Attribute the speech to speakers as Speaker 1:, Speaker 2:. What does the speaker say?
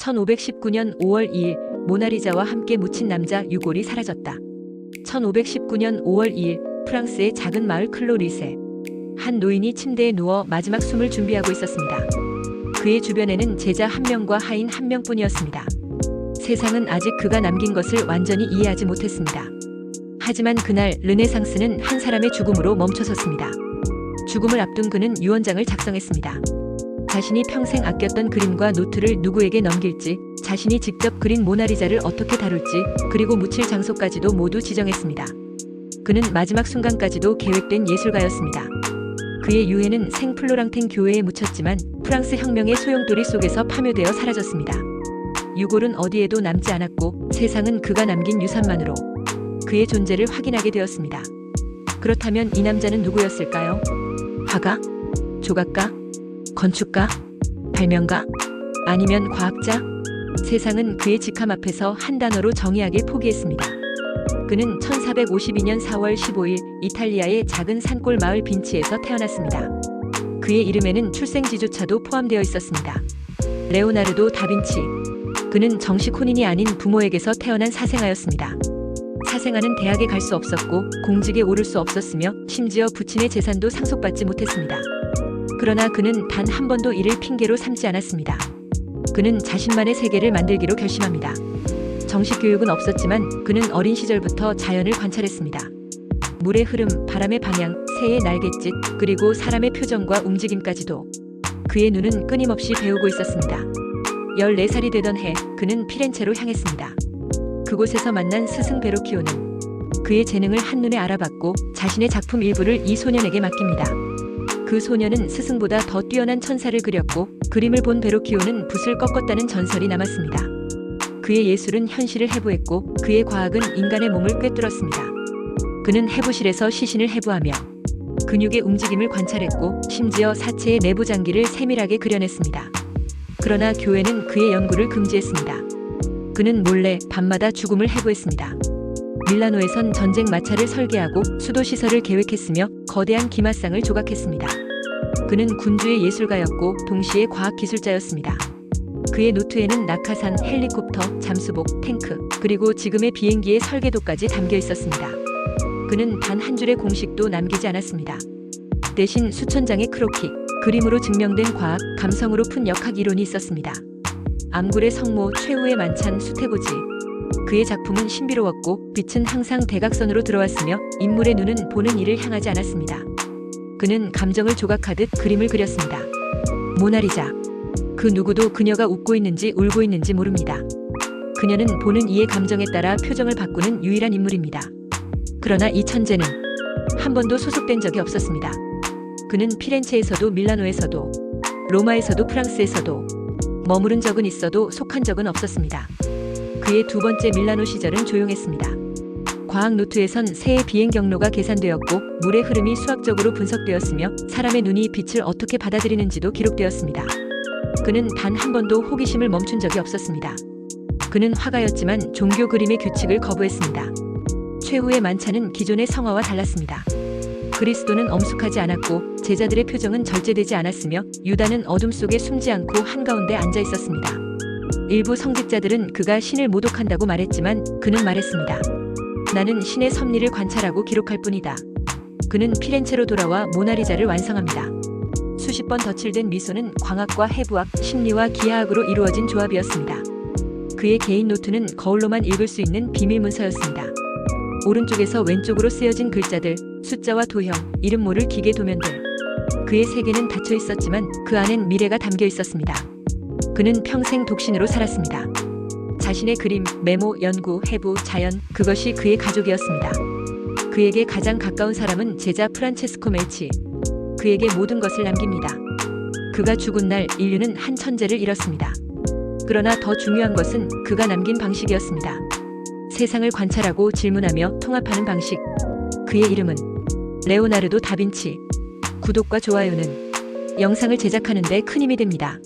Speaker 1: 1519년 5월 2일 모나리자와 함께 묻힌 남자 유골이 사라졌다. 1519년 5월 2일 프랑스의 작은 마을 클로리세 한 노인이 침대에 누워 마지막 숨을 준비하고 있었습니다. 그의 주변에는 제자 한 명과 하인 한 명뿐이었습니다. 세상은 아직 그가 남긴 것을 완전히 이해하지 못했습니다. 하지만 그날 르네상스는 한 사람의 죽음으로 멈춰섰습니다. 죽음을 앞둔 그는 유언장을 작성했습니다. 자신이 평생 아꼈던 그림과 노트를 누구에게 넘길지, 자신이 직접 그린 모나리자를 어떻게 다룰지, 그리고 묻힐 장소까지도 모두 지정했습니다. 그는 마지막 순간까지도 계획된 예술가였습니다. 그의 유해는 생플로랑탱 교회에 묻혔지만 프랑스 혁명의 소용돌이 속에서 파묘되어 사라졌습니다. 유골은 어디에도 남지 않았고 세상은 그가 남긴 유산만으로 그의 존재를 확인하게 되었습니다. 그렇다면 이 남자는 누구였을까요? 화가? 조각가? 건축가? 발명가? 아니면 과학자? 세상은 그의 직함 앞에서 한 단어로 정의하길 포기했습니다. 그는 1452년 4월 15일 이탈리아의 작은 산골 마을 빈치에서 태어났습니다. 그의 이름에는 출생지조차도 포함되어 있었습니다. 레오나르도 다빈치. 그는 정식 혼인이 아닌 부모에게서 태어난 사생아였습니다. 사생아는 대학에 갈 수 없었고 공직에 오를 수 없었으며 심지어 부친의 재산도 상속받지 못했습니다. 그러나 그는 단 한 번도 이를 핑계로 삼지 않았습니다. 그는 자신만의 세계를 만들기로 결심합니다. 정식 교육은 없었지만 그는 어린 시절부터 자연을 관찰했습니다. 물의 흐름, 바람의 방향, 새의 날갯짓, 그리고 사람의 표정과 움직임까지도 그의 눈은 끊임없이 배우고 있었습니다. 14살이 되던 해 그는 피렌체로 향했습니다. 그곳에서 만난 스승 베로키오는 그의 재능을 한눈에 알아봤고 자신의 작품 일부를 이 소년에게 맡깁니다. 그 소년은 스승보다 더 뛰어난 천사를 그렸고 그림을 본 베로키오는 붓을 꺾었다는 전설이 남았습니다. 그의 예술은 현실을 해부했고 그의 과학은 인간의 몸을 꿰뚫었습니다. 그는 해부실에서 시신을 해부하며 근육의 움직임을 관찰했고 심지어 사체의 내부 장기를 세밀하게 그려냈습니다. 그러나 교회는 그의 연구를 금지했습니다. 그는 몰래 밤마다 죽음을 해부했습니다. 밀라노에선 전쟁 마차를 설계하고 수도 시설을 계획했으며 거대한 기마상을 조각했습니다. 그는 군주의 예술가였고 동시에 과학 기술자였습니다. 그의 노트에는 낙하산, 헬리콥터, 잠수복, 탱크, 그리고 지금의 비행기의 설계도까지 담겨 있었습니다. 그는 단 한 줄의 공식도 남기지 않았습니다. 대신 수천 장의 크로키, 그림으로 증명된 과학, 감성으로 푼 역학 이론이 있었습니다. 암굴의 성모, 최후의 만찬, 수태고지. 그의 작품은 신비로웠고 빛은 항상 대각선으로 들어왔으며 인물의 눈은 보는 이를 향하지 않았습니다. 그는 감정을 조각하듯 그림을 그렸습니다. 모나리자. 그 누구도 그녀가 웃고 있는지 울고 있는지 모릅니다. 그녀는 보는 이의 감정에 따라 표정을 바꾸는 유일한 인물입니다. 그러나 이 천재는 한 번도 소속된 적이 없었습니다. 그는 피렌체에서도 밀라노에서도 로마에서도 프랑스에서도 머무른 적은 있어도 속한 적은 없었습니다. 그의 두 번째 밀라노 시절은 조용했습니다. 과학 노트에선 새의 비행 경로가 계산되었고 물의 흐름이 수학적으로 분석되었으며 사람의 눈이 빛을 어떻게 받아들이는지도 기록되었습니다. 그는 단 한 번도 호기심을 멈춘 적이 없었습니다. 그는 화가였지만 종교 그림의 규칙을 거부했습니다. 최후의 만찬은 기존의 성화와 달랐습니다. 그리스도는 엄숙하지 않았고 제자들의 표정은 절제되지 않았으며 유다는 어둠 속에 숨지 않고 한가운데 앉아 있었습니다. 일부 성직자들은 그가 신을 모독한다고 말했지만 그는 말했습니다. 나는 신의 섭리를 관찰하고 기록할 뿐이다. 그는 피렌체로 돌아와 모나리자를 완성합니다. 수십 번 덧칠된 미소는 광학과 해부학, 심리와 기하학으로 이루어진 조합이었습니다. 그의 개인 노트는 거울로만 읽을 수 있는 비밀 문서였습니다. 오른쪽에서 왼쪽으로 쓰여진 글자들, 숫자와 도형, 이름 모를 기계 도면들. 그의 세계는 닫혀 있었지만 그 안엔 미래가 담겨 있었습니다. 그는 평생 독신으로 살았습니다. 자신의 그림, 메모, 연구, 해부, 자연, 그것이 그의 가족이었습니다. 그에게 가장 가까운 사람은 제자 프란체스코 멜치. 그에게 모든 것을 남깁니다. 그가 죽은 날 인류는 한 천재를 잃었습니다. 그러나 더 중요한 것은 그가 남긴 방식이었습니다. 세상을 관찰하고 질문하며 통합하는 방식. 그의 이름은 레오나르도 다빈치. 구독과 좋아요는 영상을 제작하는 데 큰 힘이 됩니다.